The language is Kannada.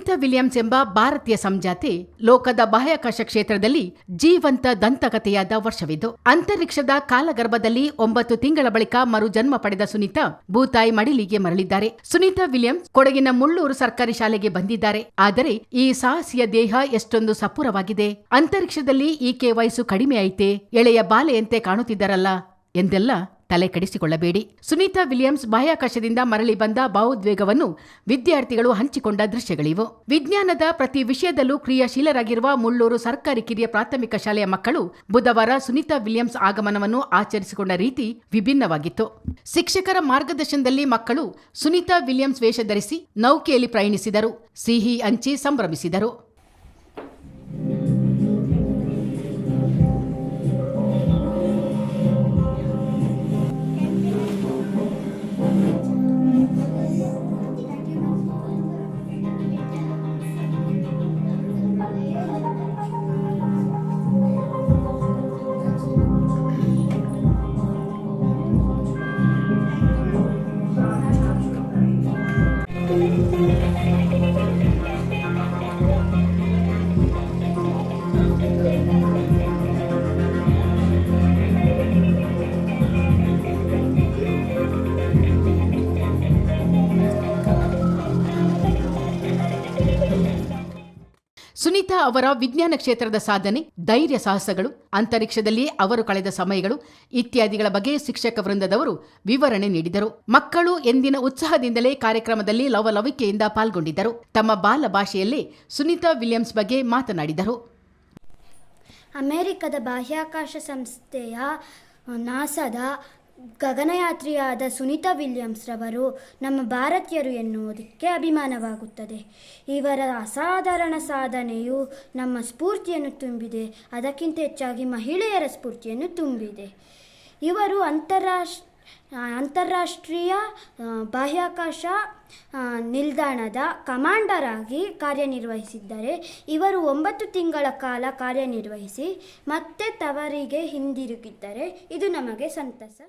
ಸುನೀತಾ ವಿಲಿಯಮ್ಸ್ ಎಂಬ ಭಾರತೀಯ ಸಂಜಾತಿ ಲೋಕದ ಬಾಹ್ಯಾಕಾಶ ಕ್ಷೇತ್ರದಲ್ಲಿ ಜೀವಂತ ದಂತಕಥೆಯಾದ ವರ್ಷವಿದು. ಅಂತರಿಕ್ಷದ ಕಾಲಗರ್ಭದಲ್ಲಿ ಒಂಬತ್ತು ತಿಂಗಳ ಬಳಿಕ ಮರುಜನ್ಮ ಪಡೆದ ಸುನೀತಾ ಭೂತಾಯಿ ಮಡಿಲಿಗೆ ಮರಳಿದ್ದಾರೆ. ಸುನೀತಾ ವಿಲಿಯಮ್ಸ್ ಕೊಡಗಿನ ಮುಳ್ಳೂರು ಸರ್ಕಾರಿ ಶಾಲೆಗೆ ಬಂದಿದ್ದಾರೆ. ಆದರೆ ಈ ಸಾಹಸಿಯ ದೇಹ ಎಷ್ಟೊಂದು ಸಪೂರವಾಗಿದೆ. ಅಂತರಿಕ್ಷದಲ್ಲಿ ಈಕೆ ವಯಸ್ಸು ಕಡಿಮೆ ಐತೆ, ಎಳೆಯ ಬಾಲೆಯಂತೆ ಕಾಣುತ್ತಿದ್ದರಲ್ಲ ಎಂದೆಲ್ಲ ತಲೆ ಕೆಡಿಸಿಕೊಳ್ಳಬೇಡಿ. ಸುನೀತಾ ವಿಲಿಯಮ್ಸ್ ಬಾಹ್ಯಾಕಾಶದಿಂದ ಮರಳಿ ಬಂದ ಭಾವೋದ್ವೇಗವನ್ನು ವಿದ್ಯಾರ್ಥಿಗಳು ಹಂಚಿಕೊಂಡ ದೃಶ್ಯಗಳಿವು. ವಿಜ್ಞಾನದ ಪ್ರತಿ ವಿಷಯದಲ್ಲೂ ಕ್ರಿಯಾಶೀಲರಾಗಿರುವ ಮುಳ್ಳೂರು ಸರ್ಕಾರಿ ಕಿರಿಯ ಪ್ರಾಥಮಿಕ ಶಾಲೆಯ ಮಕ್ಕಳು ಬುಧವಾರ ಸುನೀತಾ ವಿಲಿಯಮ್ಸ್ ಆಗಮನವನ್ನು ಆಚರಿಸಿಕೊಂಡ ರೀತಿ ವಿಭಿನ್ನವಾಗಿತ್ತು. ಶಿಕ್ಷಕರ ಮಾರ್ಗದರ್ಶನದಲ್ಲಿ ಮಕ್ಕಳು ಸುನೀತಾ ವಿಲಿಯಮ್ಸ್ ವೇಷ ಧರಿಸಿ ನೌಕೆಯಲ್ಲಿ ಪ್ರಯಾಣಿಸಿದರು. ಸಿಹಿ ಹಂಚಿ ಸಂಭ್ರಮಿಸಿದರು. Thank you. ಸುನೀತಾ ಅವರ ವಿಜ್ಞಾನ ಕ್ಷೇತ್ರದ ಸಾಧನೆ, ಧೈರ್ಯ ಸಾಹಸಗಳು ಅಂತರಿಕ್ಷದಲ್ಲಿ ಅವರು ಕಳೆದ ಸಮಯಗಳು, ಇತ್ಯಾದಿಗಳ ಬಗ್ಗೆ ಶಿಕ್ಷಕ ವೃಂದದವರು ವಿವರಣೆ ನೀಡಿದರು. ಮಕ್ಕಳು ಎಂದಿನ ಉತ್ಸಾಹದಿಂದಲೇ ಕಾರ್ಯಕ್ರಮದಲ್ಲಿ ಲವಲವಿಕೆಯಿಂದ ಪಾಲ್ಗೊಂಡಿದ್ದರು. ತಮ್ಮ ಬಾಲ ಭಾಷೆಯಲ್ಲೇ ಸುನೀತಾ ವಿಲಿಯಮ್ಸ್ ಬಗ್ಗೆ ಮಾತನಾಡಿದರು. ಅಮೆರಿಕದ ಬಾಹ್ಯಾಕಾಶ ಸಂಸ್ಥೆಯ ನಾಸಾದ ಗಗನಯಾತ್ರಿಯಾದ ಸುನೀತಾ ವಿಲಿಯಮ್ಸ್ ರವರು ನಮ್ಮ ಭಾರತೀಯರು ಎನ್ನುವುದಕ್ಕೆ ಅಭಿಮಾನವಾಗುತ್ತದೆ. ಇವರ ಅಸಾಧಾರಣ ಸಾಧನೆಯು ನಮ್ಮ ಸ್ಫೂರ್ತಿಯನ್ನು ತುಂಬಿದೆ. ಅದಕ್ಕಿಂತ ಹೆಚ್ಚಾಗಿ ಮಹಿಳೆಯರ ಸ್ಫೂರ್ತಿಯನ್ನು ತುಂಬಿದೆ. ಇವರು ಅಂತಾರಾಷ್ಟ್ರ, ಅಂತಾರಾಷ್ಟ್ರೀಯ ಬಾಹ್ಯಾಕಾಶ ನಿಲ್ದಾಣದ ಕಮಾಂಡರ್ ಆಗಿ ಕಾರ್ಯನಿರ್ವಹಿಸಿದ್ದಾರೆ. ಇವರು ಒಂಬತ್ತು ತಿಂಗಳ ಕಾಲ ಕಾರ್ಯನಿರ್ವಹಿಸಿ ಮತ್ತೆ ತವರಿಗೆ ಹಿಂದಿರುಗಿದ್ದಾರೆ. ಇದು ನಮಗೆ ಸಂತಸ.